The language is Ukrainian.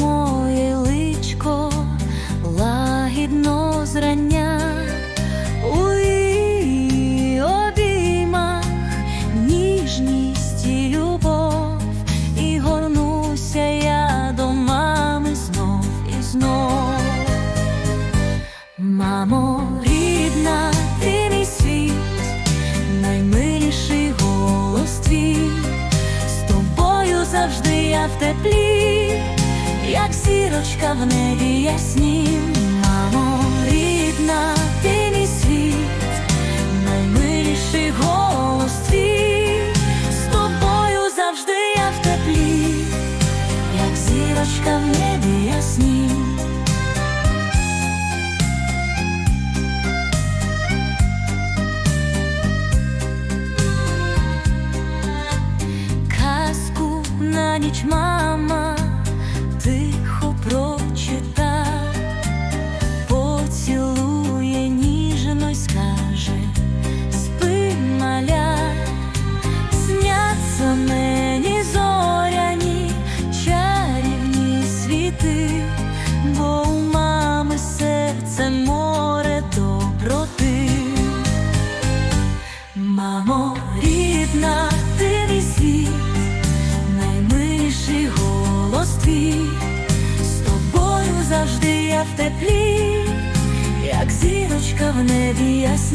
моє личко лагідно зрання. У обіймах ніжність і любов, і горнуся я до мами знов і знов. Мамо, рідна, завжди я в теплі, як зірочка в небі яснім. Мамо, рідна, ти мій світ, наймиліший голос твій, з тобою завжди я в теплі, як зірочка в небі яснім. казку на ніч мама Мамо, рідна, ти мій світ, з тобою завжди я в теплі, як зірочка в небі ясні.